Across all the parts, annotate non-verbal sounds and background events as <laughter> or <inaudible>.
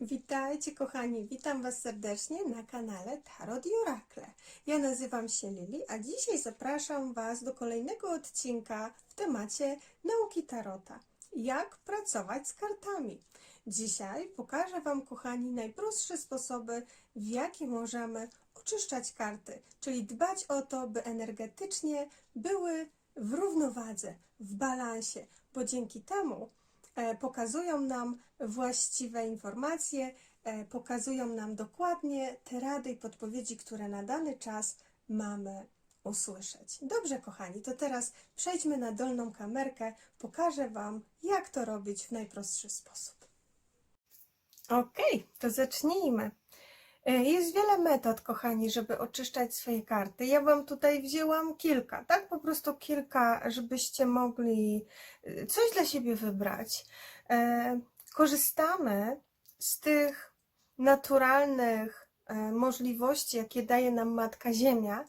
Witajcie kochani, witam Was serdecznie na kanale Tarot i Orakle. Ja nazywam się Lili, a dzisiaj zapraszam Was do kolejnego odcinka w temacie nauki Tarota. Jak pracować z kartami. Dzisiaj pokażę Wam kochani najprostsze sposoby, w jaki możemy oczyszczać karty, czyli dbać o to, by energetycznie były w równowadze, w balansie, bo dzięki temu pokazują nam właściwe informacje, e, pokazują nam dokładnie te rady i podpowiedzi, które na dany czas mamy usłyszeć. Dobrze, kochani, to teraz przejdźmy na dolną kamerkę, pokażę Wam, jak to robić w najprostszy sposób. Ok, to zacznijmy. E, Jest wiele metod, kochani, żeby oczyszczać swoje karty. Ja Wam tutaj wzięłam kilka, tak? Po prostu kilka, żebyście mogli e, coś dla siebie wybrać. E, Korzystamy z tych naturalnych możliwości, jakie daje nam Matka Ziemia.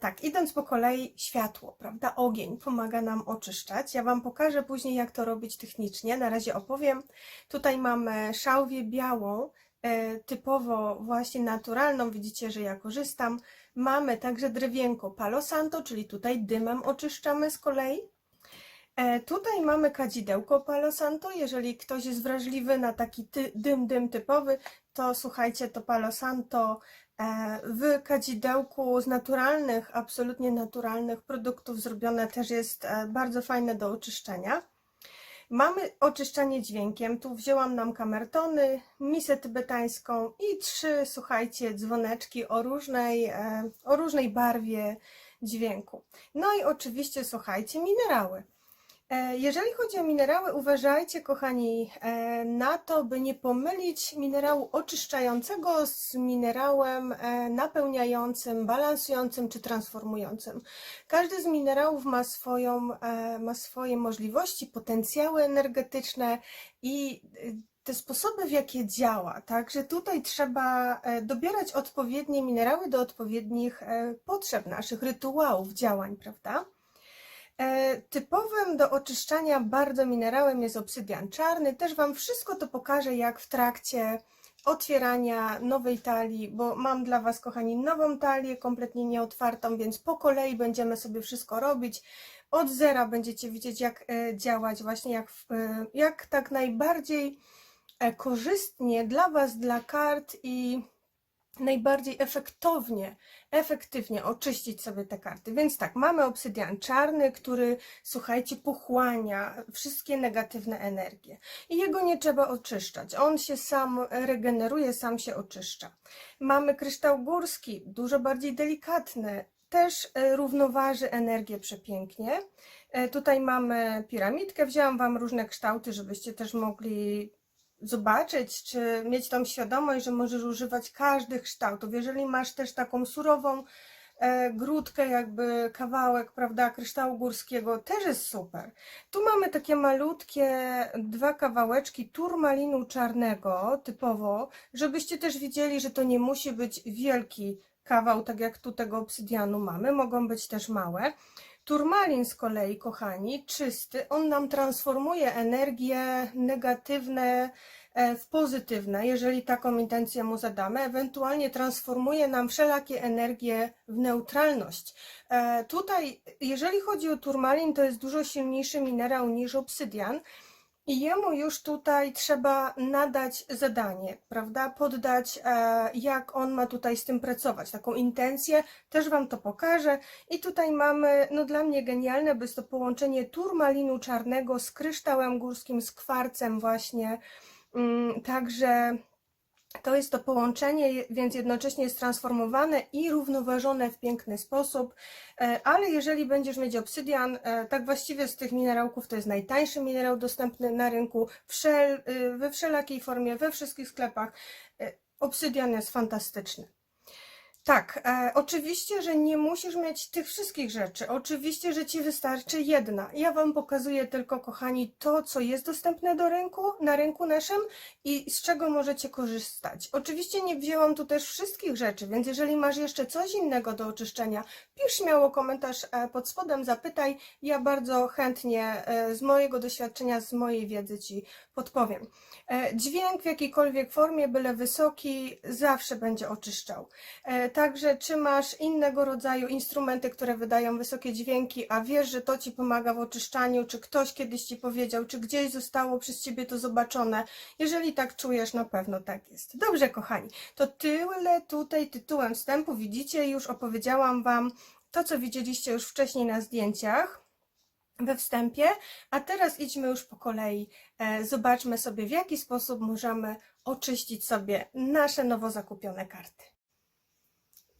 Tak, idąc po kolei, światło, prawda? Ogień pomaga nam oczyszczać. Ja Wam pokażę później, jak to robić technicznie. Na razie opowiem. Tutaj mamy szałwię białą, typowo właśnie naturalną. Widzicie, że ja korzystam. Mamy także drewienko Palo Santo, czyli tutaj dymem oczyszczamy z kolei. E, Tutaj mamy kadzidełko Palo Santo. Jeżeli ktoś jest wrażliwy na taki dym, dym typowy, to słuchajcie, to Palo Santo e, w kadzidełku z naturalnych, absolutnie naturalnych produktów zrobione też jest e, bardzo fajne do oczyszczenia. Mamy oczyszczanie dźwiękiem. Tu wzięłam nam kamertony, misę tybetańską i trzy, słuchajcie, dzwoneczki o różnej, e, o różnej barwie dźwięku. No i oczywiście, słuchajcie, minerały. E, Jeżeli chodzi o minerały, uważajcie, kochani, e, na to, by nie pomylić minerału oczyszczającego z minerałem e, napełniającym, balansującym czy transformującym. Każdy z minerałów ma, swoją, ma swoje możliwości, potencjały energetyczne i te sposoby, w jakie działa. Także tutaj trzeba dobierać odpowiednie minerały do odpowiednich potrzeb naszych, rytuałów, działań, prawda? E, Typowym do oczyszczania bardzo minerałem jest obsydian czarny. Też Wam wszystko to pokażę, jak w trakcie otwierania nowej talii, bo mam dla Was, kochani, nową talię, kompletnie nieotwartą, więc po kolei będziemy sobie wszystko robić. Od zera będziecie widzieć, jak e, działać, właśnie jak, e, jak tak najbardziej korzystnie dla Was, dla kart i najbardziej efektownie, efektywnie oczyścić sobie te karty. Więc tak, mamy obsydian czarny, który, słuchajcie, pochłania wszystkie negatywne energie. I jego nie trzeba oczyszczać. On się sam regeneruje, sam się oczyszcza. Mamy kryształ górski, dużo bardziej delikatny, też e, równoważy energię przepięknie. E, Tutaj mamy piramidkę, wzięłam Wam różne kształty, żebyście też mogli zobaczyć, czy mieć tą świadomość, że możesz używać każdych kształtów. Jeżeli masz też taką surową e, grudkę, jakby kawałek, prawda, kryształu górskiego, też jest super. Tu mamy takie malutkie dwa kawałeczki turmalinu czarnego, typowo, żebyście też widzieli, że to nie musi być wielki kawał, tak jak tu tego obsydianu mamy, mogą być też małe. Turmalin z kolei, kochani, czysty, on nam transformuje energie negatywne e, w pozytywne, jeżeli taką intencję mu zadamy, ewentualnie transformuje nam wszelakie energie w neutralność. E, Tutaj, jeżeli chodzi o turmalin, to jest dużo silniejszy minerał niż obsydian. I jemu już tutaj trzeba nadać zadanie, prawda? Poddać, e, jak on ma tutaj z tym pracować, taką intencję. Też Wam to pokażę. I tutaj mamy, no dla mnie genialne, bo jest to połączenie turmalinu czarnego z kryształem górskim, z kwarcem właśnie. Mm, Także to jest to połączenie, więc jednocześnie jest transformowane i równoważone w piękny sposób. E, Ale jeżeli będziesz mieć obsydian, e, tak właściwie z tych minerałków to jest najtańszy minerał dostępny na rynku wszel, y, we wszelakiej formie, we wszystkich sklepach. E, Obsydian jest fantastyczny. Tak, e, oczywiście, że nie musisz mieć tych wszystkich rzeczy. Oczywiście, że ci wystarczy jedna. Ja Wam pokazuję tylko, kochani, to, co jest dostępne do rynku, na rynku naszym i z czego możecie korzystać. Oczywiście nie wzięłam tu też wszystkich rzeczy, więc jeżeli masz jeszcze coś innego do oczyszczenia, pisz śmiało komentarz e, pod spodem, zapytaj. Ja bardzo chętnie e, z mojego doświadczenia, z mojej wiedzy Ci podpowiem. E, Dźwięk w jakiejkolwiek formie, byle wysoki, zawsze będzie oczyszczał. E, Także, czy masz innego rodzaju instrumenty, które wydają wysokie dźwięki, a wiesz, że to ci pomaga w oczyszczaniu, czy ktoś kiedyś ci powiedział, czy gdzieś zostało przez ciebie to zobaczone. Jeżeli tak czujesz, na pewno tak jest. Dobrze, kochani, to tyle tutaj tytułem wstępu. Widzicie, już opowiedziałam Wam to, co widzieliście już wcześniej na zdjęciach we wstępie, a teraz idźmy już po kolei. E, Zobaczmy sobie, w jaki sposób możemy oczyścić sobie nasze nowo zakupione karty.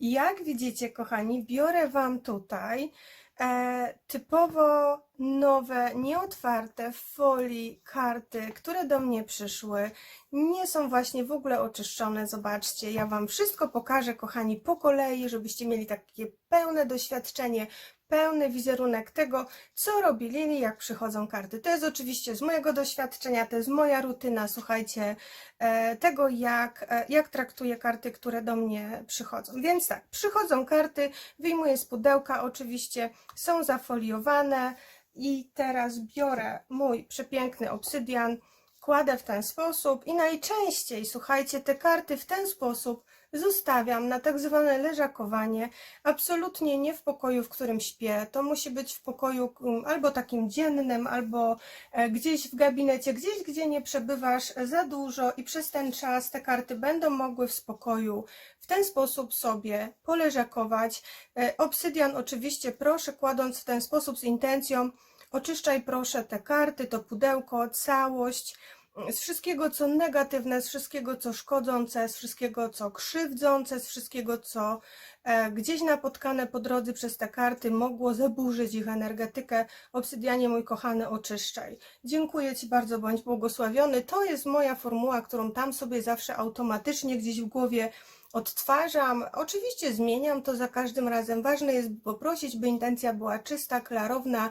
Jak widzicie, kochani, biorę Wam tutaj e, typowo nowe, nieotwarte w folii karty, które do mnie przyszły. Nie są właśnie w ogóle oczyszczone. Zobaczcie, ja Wam wszystko pokażę, kochani, po kolei, żebyście mieli takie pełne doświadczenie, pełny wizerunek tego, co robi Lili, jak przychodzą karty. To jest oczywiście z mojego doświadczenia, to jest moja rutyna, słuchajcie, e, tego, jak, e, jak traktuję karty, które do mnie przychodzą. Więc tak, przychodzą karty, wyjmuję z pudełka, oczywiście są zafoliowane i teraz biorę mój przepiękny obsydian, kładę w ten sposób i najczęściej, słuchajcie, te karty w ten sposób zostawiam na tak zwane leżakowanie, absolutnie nie w pokoju, w którym śpię. To musi być w pokoju mm, albo takim dziennym, albo e, gdzieś w gabinecie, gdzieś, gdzie nie przebywasz za dużo i przez ten czas te karty będą mogły w spokoju w ten sposób sobie poleżakować. E, Obsydian oczywiście proszę kładąc w ten sposób z intencją oczyszczaj proszę te karty, to pudełko, całość <laughs> z wszystkiego, co negatywne, z wszystkiego, co szkodzące, z wszystkiego, co krzywdzące, z wszystkiego, co e, gdzieś napotkane po drodze przez te karty mogło zaburzyć ich energetykę. Obsydianie, mój kochany, oczyszczaj. Dziękuję Ci bardzo, bądź błogosławiony. To jest moja formuła, którą tam sobie zawsze automatycznie gdzieś w głowie odtwarzam. Oczywiście zmieniam to za każdym razem. Ważne jest poprosić, by intencja była czysta, klarowna,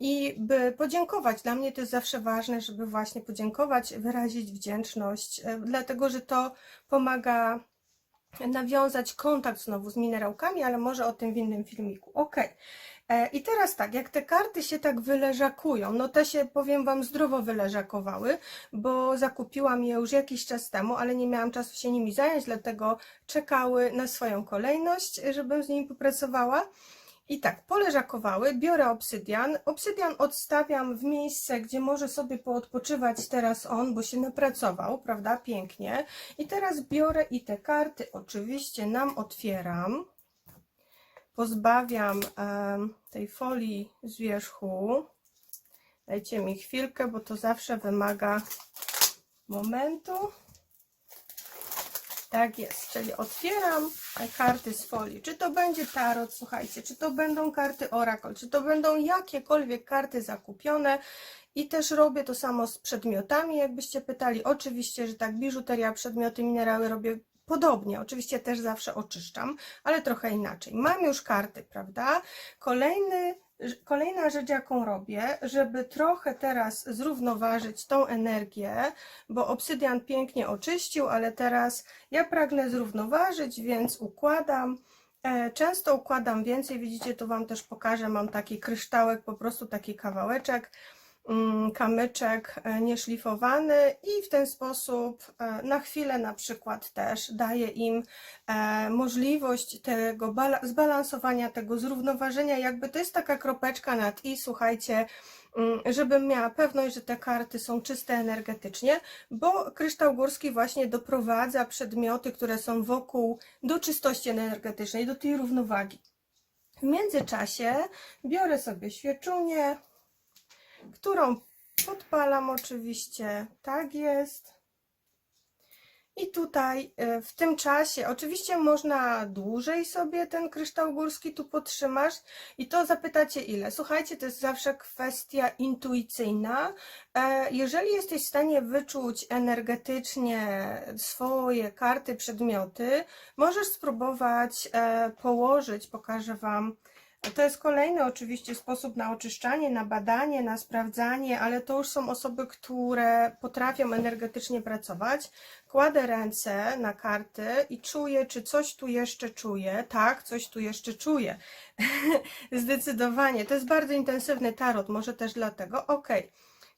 I by podziękować, dla mnie to jest zawsze ważne, żeby właśnie podziękować, wyrazić wdzięczność, e, dlatego że to pomaga nawiązać kontakt znowu z minerałkami, ale może o tym w innym filmiku. Ok. E, I teraz tak, jak te karty się tak wyleżakują, no te się, powiem Wam, zdrowo wyleżakowały, bo zakupiłam je już jakiś czas temu, ale nie miałam czasu się nimi zająć, dlatego czekały na swoją kolejność, żebym z nimi popracowała. I tak, poleżakowały, biorę obsydian. Obsydian odstawiam w miejsce, gdzie może sobie poodpoczywać teraz on, bo się napracował, prawda? Pięknie. I teraz biorę i te karty oczywiście nam otwieram. Pozbawiam tej folii z wierzchu. Dajcie mi chwilkę, bo to zawsze wymaga momentu. Tak jest, czyli otwieram karty z folii. Czy to będzie tarot, słuchajcie, czy to będą karty oracle, czy to będą jakiekolwiek karty zakupione. I też robię to samo z przedmiotami, jakbyście pytali. Oczywiście, że tak, biżuteria, przedmioty, minerały robię podobnie. Oczywiście też zawsze oczyszczam, ale trochę inaczej. Mam już karty, prawda? Kolejny Kolejna rzecz, jaką robię, żeby trochę teraz zrównoważyć tą energię, bo obsydian pięknie oczyścił, ale teraz ja pragnę zrównoważyć, więc układam. E, Często układam więcej, widzicie, tu Wam też pokażę, mam taki kryształek, po prostu taki kawałeczek kamyczek e, nieszlifowany i w ten sposób e, na chwilę na przykład też daje im e, możliwość tego zbalansowania, tego zrównoważenia, jakby to jest taka kropeczka nad i, słuchajcie, mm, żebym miała pewność, że te karty są czyste energetycznie, bo kryształ górski właśnie doprowadza przedmioty, które są wokół do czystości energetycznej, do tej równowagi. W międzyczasie biorę sobie świeczunię, którą podpalam oczywiście. Tak jest. I tutaj e, w tym czasie, oczywiście można dłużej sobie ten kryształ górski tu potrzymać i to zapytacie ile. Słuchajcie, to jest zawsze kwestia intuicyjna. E, Jeżeli jesteś w stanie wyczuć energetycznie swoje karty, przedmioty, możesz spróbować e, położyć, pokażę Wam. To jest kolejny oczywiście sposób na oczyszczanie, na badanie, na sprawdzanie, ale to już są osoby, które potrafią energetycznie pracować. Kładę ręce na karty i czuję, czy coś tu jeszcze czuję. Tak, coś tu jeszcze czuję. <laughs> Zdecydowanie. To jest bardzo intensywny tarot, może też dlatego. Ok.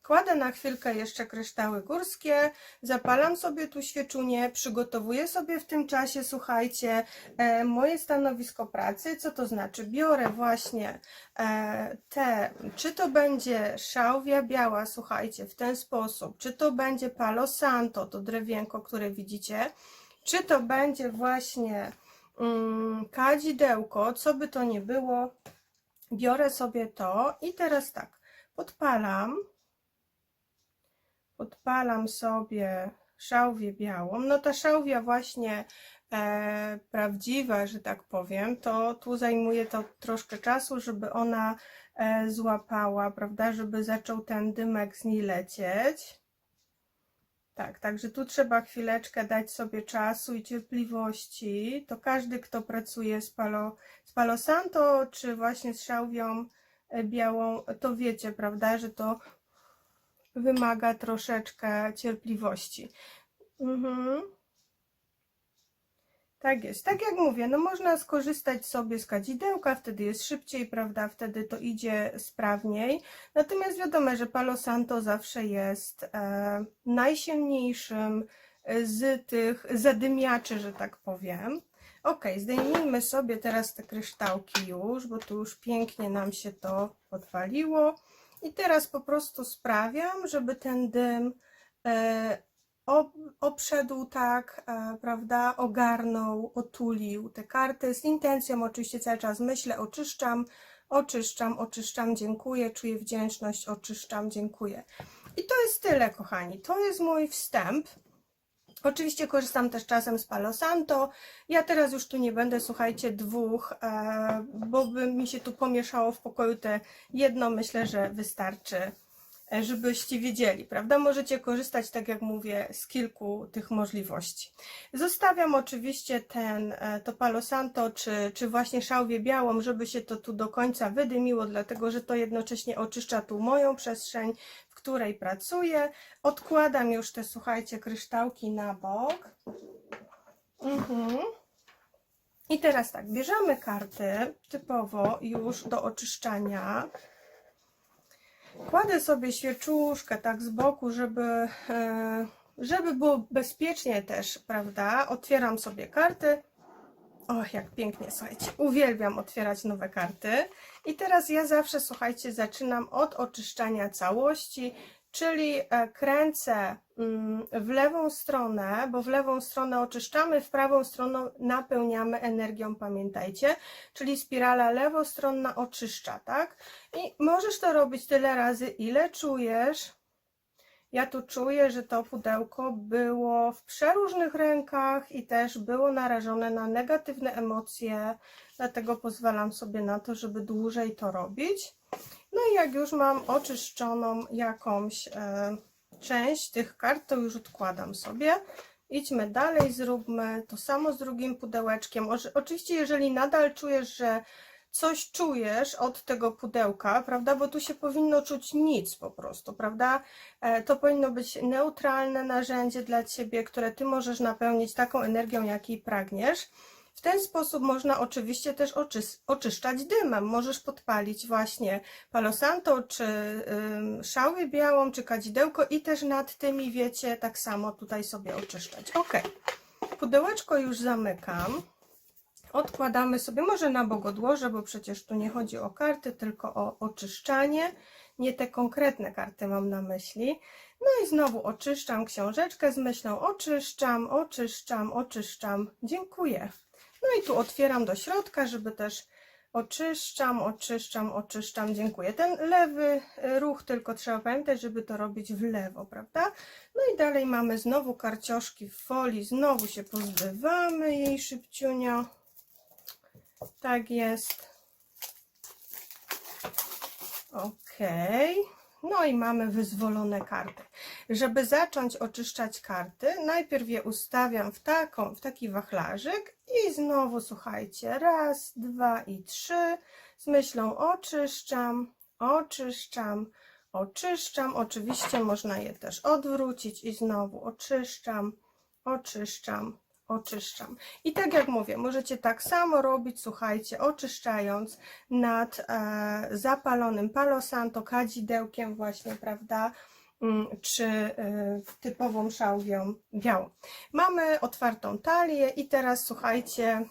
Kładę na chwilkę jeszcze kryształy górskie, zapalam sobie tu świeczunię, przygotowuję sobie w tym czasie, słuchajcie, e, moje stanowisko pracy. Co to znaczy? Biorę właśnie e, te, czy to będzie szałwia biała, słuchajcie, w ten sposób, czy to będzie palo santo, to drewienko, które widzicie, czy to będzie właśnie mm, kadzidełko, co by to nie było, biorę sobie to i teraz tak, podpalam, podpalam sobie szałwię białą. No ta szałwia właśnie e, prawdziwa, że tak powiem, to tu zajmuje to troszkę czasu, żeby ona e, złapała, prawda, żeby zaczął ten dymek z niej lecieć. Tak, także tu trzeba chwileczkę dać sobie czasu i cierpliwości. To każdy, kto pracuje z Palo, z Palo Santo, czy właśnie z szałwią e, białą, to wiecie, prawda, że to wymaga troszeczkę cierpliwości. Mhm. Tak jest. Tak jak mówię, no można skorzystać sobie z kadzidełka, wtedy jest szybciej, prawda? Wtedy to idzie sprawniej. Natomiast wiadomo, że Palo Santo zawsze jest e, najsilniejszym z tych zadymiaczy, że tak powiem. Ok, zdejmijmy sobie teraz te kryształki już, bo tu już pięknie nam się to podpaliło. I teraz po prostu sprawiam, żeby ten dym e, ob- obszedł tak, e, prawda, ogarnął, otulił te karty. Z intencją oczywiście cały czas myślę, oczyszczam, oczyszczam, oczyszczam, dziękuję, czuję wdzięczność, oczyszczam, dziękuję. I to jest tyle, kochani. To jest mój wstęp. Oczywiście korzystam też czasem z Palo Santo. Ja teraz już tu nie będę, słuchajcie, dwóch, e, bo by mi się tu pomieszało w pokoju te jedno, myślę, że wystarczy, e, żebyście wiedzieli, prawda? Możecie korzystać, tak jak mówię, z kilku tych możliwości. Zostawiam oczywiście ten, e, to Palo Santo, czy, czy właśnie szałwię białą, żeby się to tu do końca wydymiło, dlatego że to jednocześnie oczyszcza tu moją przestrzeń, której pracuję. Odkładam już te, słuchajcie, kryształki na bok. Mhm. I teraz tak, bierzemy karty typowo już do oczyszczania. Kładę sobie świeczuszkę tak z boku, żeby, e, żeby było bezpiecznie też, prawda? Otwieram sobie karty. Och, jak pięknie, słuchajcie. Uwielbiam otwierać nowe karty. I teraz ja zawsze, słuchajcie, zaczynam od oczyszczania całości, czyli e, kręcę mm, w lewą stronę, bo w lewą stronę oczyszczamy, w prawą stronę napełniamy energią, pamiętajcie. Czyli spirala lewostronna oczyszcza, tak? I możesz to robić tyle razy, ile czujesz. Ja tu czuję, że to pudełko było w przeróżnych rękach i też było narażone na negatywne emocje, dlatego pozwalam sobie na to, żeby dłużej to robić. No i jak już mam oczyszczoną jakąś e, część tych kart, to już odkładam sobie. Idźmy dalej, zróbmy to samo z drugim pudełeczkiem. Oczy- Oczywiście, jeżeli nadal czujesz, że coś czujesz od tego pudełka, prawda? Bo tu się powinno czuć nic po prostu, prawda? E, To powinno być neutralne narzędzie dla ciebie, które ty możesz napełnić taką energią, jakiej pragniesz. W ten sposób można oczywiście też oczys- oczyszczać dymem. Możesz podpalić właśnie Palo Santo, czy ym, szałwię białą, czy kadzidełko i też nad tymi, wiecie, tak samo tutaj sobie oczyszczać. Ok, pudełeczko już zamykam. Odkładamy sobie, może na bok odłożę, bo przecież tu nie chodzi o karty, tylko o oczyszczanie. Nie te konkretne karty mam na myśli. No i znowu oczyszczam książeczkę z myślą oczyszczam, oczyszczam, oczyszczam. Dziękuję. No i tu otwieram do środka, żeby też Oczyszczam, oczyszczam, oczyszczam, dziękuję. Ten lewy e, ruch tylko trzeba pamiętać, żeby to robić w lewo, prawda? No i dalej mamy znowu karcioszki w folii, znowu się pozbywamy jej szybciunio. Tak jest. Ok. No i mamy wyzwolone karty. Żeby zacząć oczyszczać karty, najpierw je ustawiam w, taką, w taki wachlarzyk i znowu słuchajcie, raz, dwa i trzy, z myślą oczyszczam, oczyszczam, oczyszczam. Oczywiście można je też odwrócić i znowu oczyszczam, oczyszczam, oczyszczam. I tak jak mówię, możecie tak samo robić, słuchajcie, oczyszczając nad e, zapalonym palo santo, kadzidełkiem właśnie, prawda? Mm, czy e, typową szałwią białą. Mamy otwartą talię i teraz słuchajcie,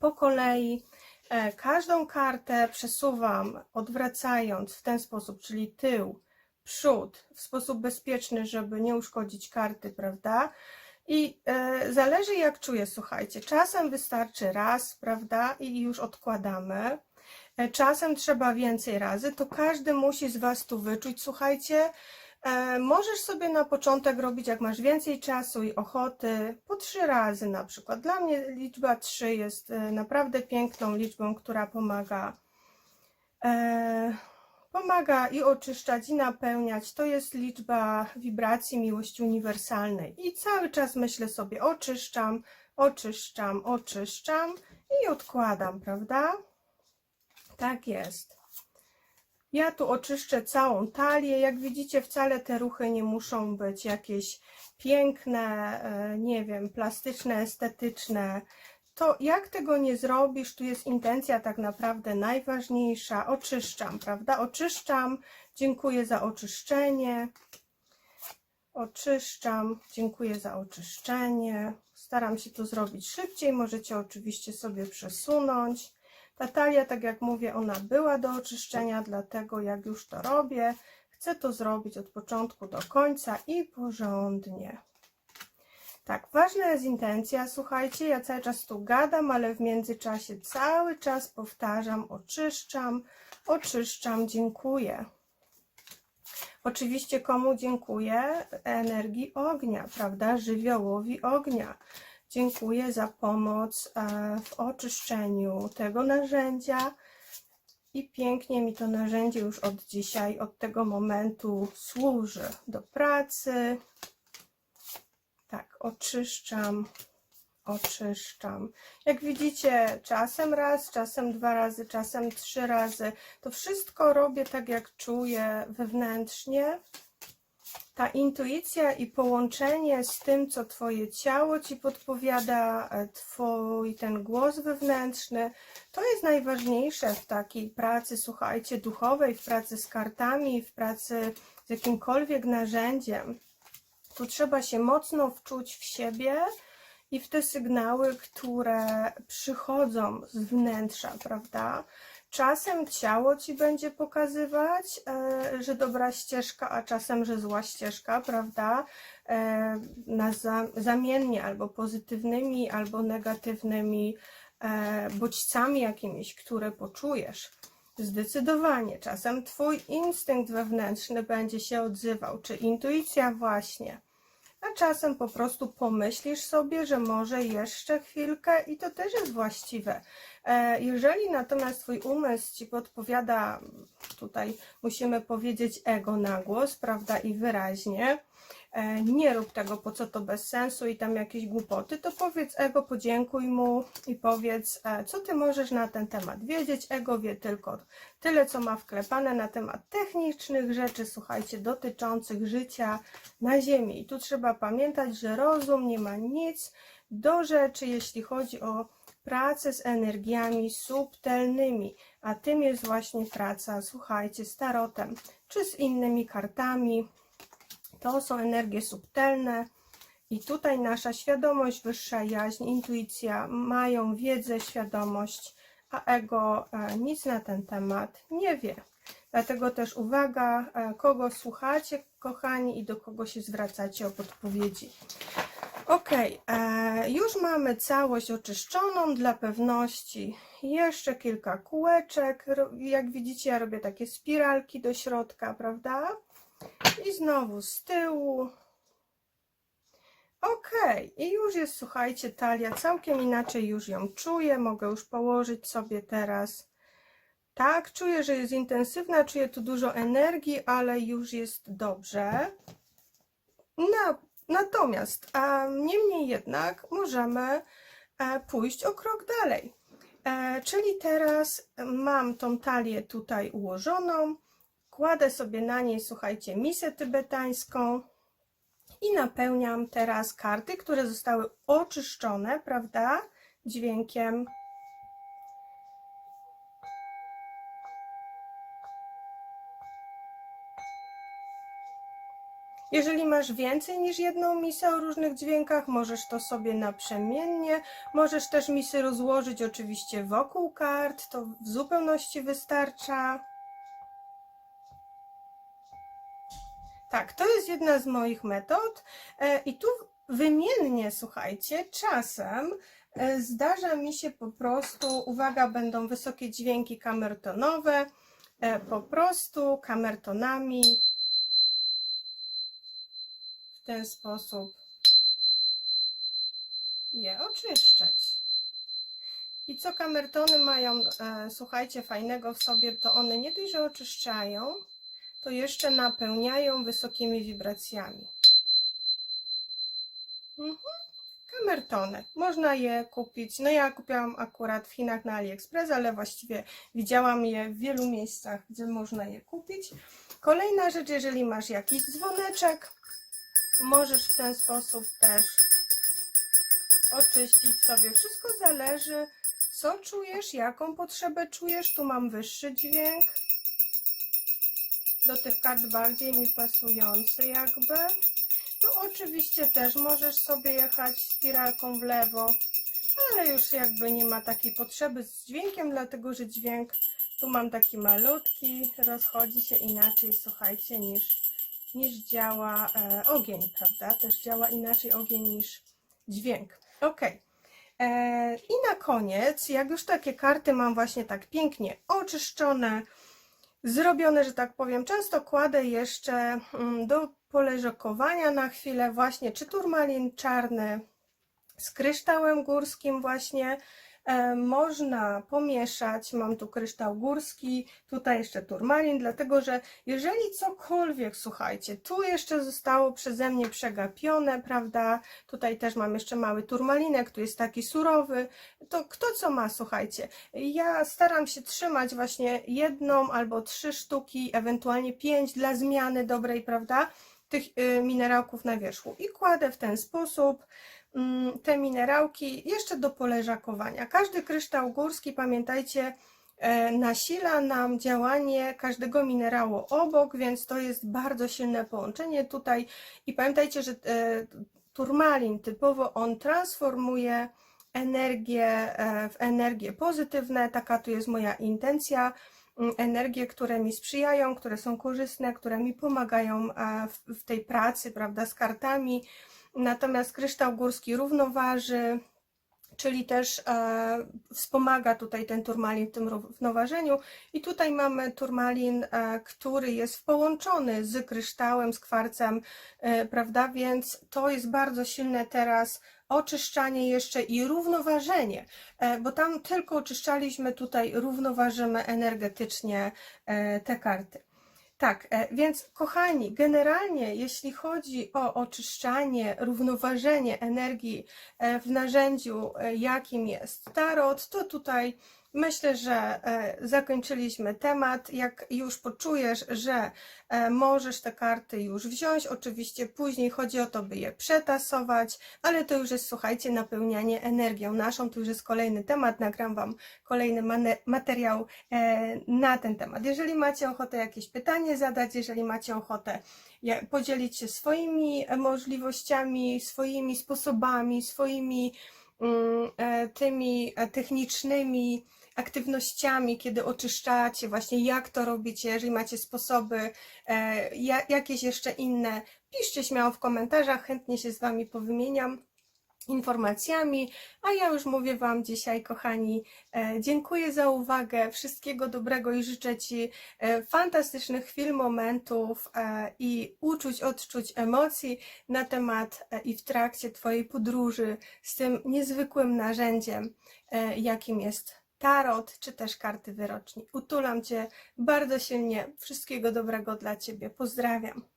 po kolei e, każdą kartę przesuwam odwracając w ten sposób, czyli tył, przód, w sposób bezpieczny, żeby nie uszkodzić karty, prawda? I e, zależy jak czuję, słuchajcie. Czasem wystarczy raz, prawda? I już odkładamy. E, czasem trzeba więcej razy. To każdy musi z Was tu wyczuć, słuchajcie. E, możesz sobie na początek robić, jak masz więcej czasu i ochoty, po trzy razy na przykład. Dla mnie liczba trzy jest naprawdę piękną liczbą, która pomaga. Pomaga i oczyszczać, i napełniać. To jest liczba wibracji miłości uniwersalnej. I cały czas myślę sobie, oczyszczam, oczyszczam, oczyszczam i odkładam, prawda? Tak jest. Ja tu oczyszczę całą talię. Jak widzicie, wcale te ruchy nie muszą być jakieś piękne, e, nie wiem, plastyczne, estetyczne to jak tego nie zrobisz, tu jest intencja tak naprawdę najważniejsza. Oczyszczam, prawda? Oczyszczam, dziękuję za oczyszczenie. Oczyszczam, dziękuję za oczyszczenie. Staram się to zrobić szybciej, możecie oczywiście sobie przesunąć. Ta talia, tak jak mówię, ona była do oczyszczenia, dlatego jak już to robię, chcę to zrobić od początku do końca i porządnie. Tak, ważna jest intencja. Słuchajcie, ja cały czas tu gadam, ale w międzyczasie cały czas powtarzam, oczyszczam, oczyszczam, dziękuję. Oczywiście komu dziękuję? Energii ognia, prawda? Żywiołowi ognia. Dziękuję za pomoc e, w oczyszczeniu tego narzędzia i pięknie mi to narzędzie już od dzisiaj, od tego momentu służy do pracy, tak, oczyszczam, oczyszczam. Jak widzicie, czasem raz, czasem dwa razy, czasem trzy razy. To wszystko robię tak, jak czuję wewnętrznie. Ta intuicja i połączenie z tym, co Twoje ciało Ci podpowiada, e, Twój ten głos wewnętrzny, to jest najważniejsze w takiej pracy, słuchajcie, duchowej, w pracy z kartami, w pracy z jakimkolwiek narzędziem. Tu trzeba się mocno wczuć w siebie i w te sygnały, które przychodzą z wnętrza, prawda? Czasem ciało ci będzie pokazywać, e, że dobra ścieżka, a czasem, że zła ścieżka, prawda? E, na za, zamiennie albo pozytywnymi, albo negatywnymi e, bodźcami jakimiś, które poczujesz. Zdecydowanie, czasem twój instynkt wewnętrzny będzie się odzywał, czy intuicja właśnie a czasem po prostu pomyślisz sobie, że może jeszcze chwilkę i to też jest właściwe. E, jeżeli natomiast Twój umysł Ci podpowiada, tutaj musimy powiedzieć ego na głos, prawda, i wyraźnie, nie rób tego, po co to bez sensu i tam jakieś głupoty, to powiedz ego, podziękuj mu i powiedz, e, co ty możesz na ten temat wiedzieć. Ego wie tylko tyle, co ma wklepane na temat technicznych rzeczy, słuchajcie, dotyczących życia na Ziemi. I tu trzeba pamiętać, że rozum nie ma nic do rzeczy, jeśli chodzi o pracę z energiami subtelnymi, a tym jest właśnie praca, słuchajcie, z tarotem, czy z innymi kartami, to są energie subtelne i tutaj nasza świadomość, wyższa jaźń, intuicja mają wiedzę, świadomość, a ego e, nic na ten temat nie wie. Dlatego też uwaga, e, kogo słuchacie, kochani, i do kogo się zwracacie o podpowiedzi. Ok, e, już mamy całość oczyszczoną dla pewności. Jeszcze kilka kółeczek. Jak widzicie, ja robię takie spiralki do środka, prawda? I znowu z tyłu. Ok, i już jest, słuchajcie, talia całkiem inaczej już ją czuję. Mogę już położyć sobie teraz. Tak, czuję, że jest intensywna, czuję tu dużo energii, ale już jest dobrze. Na, natomiast, a, niemniej jednak, możemy e, pójść o krok dalej. E, czyli teraz mam tą talię tutaj ułożoną, kładę sobie na niej, słuchajcie, misę tybetańską i napełniam teraz karty, które zostały oczyszczone, prawda, dźwiękiem. Jeżeli masz więcej niż jedną misę o różnych dźwiękach, możesz to sobie naprzemiennie. Możesz też misy rozłożyć oczywiście wokół kart, to w zupełności wystarcza. Tak, to jest jedna z moich metod. E, I tu wymiennie, słuchajcie, czasem e, zdarza mi się po prostu, uwaga, będą wysokie dźwięki kamertonowe, e, po prostu kamertonami w ten sposób je oczyszczać. I co kamertony mają, słuchajcie, fajnego w sobie, to one nie dość, że oczyszczają, to jeszcze napełniają wysokimi wibracjami. Mhm. Kamertony. Można je kupić. No ja kupiłam akurat w Chinach na AliExpress, ale właściwie widziałam je w wielu miejscach, gdzie można je kupić. Kolejna rzecz, jeżeli masz jakiś dzwoneczek, możesz w ten sposób też oczyścić sobie. Wszystko zależy, co czujesz, jaką potrzebę czujesz. Tu mam wyższy dźwięk. Do tych kart bardziej mi pasujący jakby. Tu oczywiście też możesz sobie jechać spiralką w lewo, ale już jakby nie ma takiej potrzeby z dźwiękiem, dlatego że dźwięk tu mam taki malutki, rozchodzi się inaczej, słuchajcie, niż, niż działa e, ogień, prawda? Też działa inaczej ogień niż dźwięk. Ok. E, I na koniec, jak już takie karty mam właśnie tak pięknie oczyszczone, zrobione, że tak powiem, często kładę jeszcze mm, do poleżakowania na chwilę właśnie czy turmalin czarny z kryształem górskim właśnie można pomieszać. Mam tu kryształ górski, tutaj jeszcze turmalin, dlatego że jeżeli cokolwiek, słuchajcie, tu jeszcze zostało przeze mnie przegapione, prawda? Tutaj też mam jeszcze mały turmalinek, tu jest taki surowy. To kto co ma, słuchajcie. Ja staram się trzymać właśnie jedną albo trzy sztuki, ewentualnie pięć dla zmiany dobrej, prawda? Tych y, minerałków na wierzchu i kładę w ten sposób te minerałki jeszcze do poleżakowania. Każdy kryształ górski, pamiętajcie, e, nasila nam działanie każdego minerału obok, więc to jest bardzo silne połączenie tutaj. I pamiętajcie, że e, turmalin typowo on transformuje energię e, w energię pozytywne. Taka tu jest moja intencja. Mm, Energie, które mi sprzyjają, które są korzystne, które mi pomagają w tej pracy, prawda, z kartami. Natomiast kryształ górski równoważy, czyli też e, wspomaga tutaj ten turmalin w tym równoważeniu. I tutaj mamy turmalin, e, który jest połączony z kryształem, z kwarcem, e, prawda? Więc to jest bardzo silne teraz oczyszczanie jeszcze i równoważenie, e, bo tam tylko oczyszczaliśmy, tutaj równoważymy energetycznie e, te karty. Tak, e, więc kochani, generalnie jeśli chodzi o oczyszczanie, równoważenie energii e, w narzędziu, e, jakim jest tarot, to tutaj myślę, że e, zakończyliśmy temat. Jak już poczujesz, że e, możesz te karty już wziąć, oczywiście później chodzi o to, by je przetasować, ale to już jest, słuchajcie, napełnianie energią naszą, to już jest kolejny temat, nagram Wam kolejny materiał e, na ten temat. Jeżeli macie ochotę jakieś pytanie zadać, jeżeli macie ochotę podzielić się swoimi możliwościami, swoimi sposobami, swoimi mm, tymi technicznymi aktywnościami, kiedy oczyszczacie, właśnie jak to robicie, jeżeli macie sposoby, e, ja, jakieś jeszcze inne, piszcie śmiało w komentarzach, chętnie się z Wami powymieniam. informacjami. A ja już mówię Wam dzisiaj, kochani, e, dziękuję za uwagę, wszystkiego dobrego i życzę Ci e, fantastycznych chwil, momentów i uczuć, odczuć emocji na temat i w trakcie Twojej podróży z tym niezwykłym narzędziem, jakim jest tarot, czy też karty wyroczni. Utulam Cię bardzo silnie. Wszystkiego dobrego dla Ciebie. Pozdrawiam.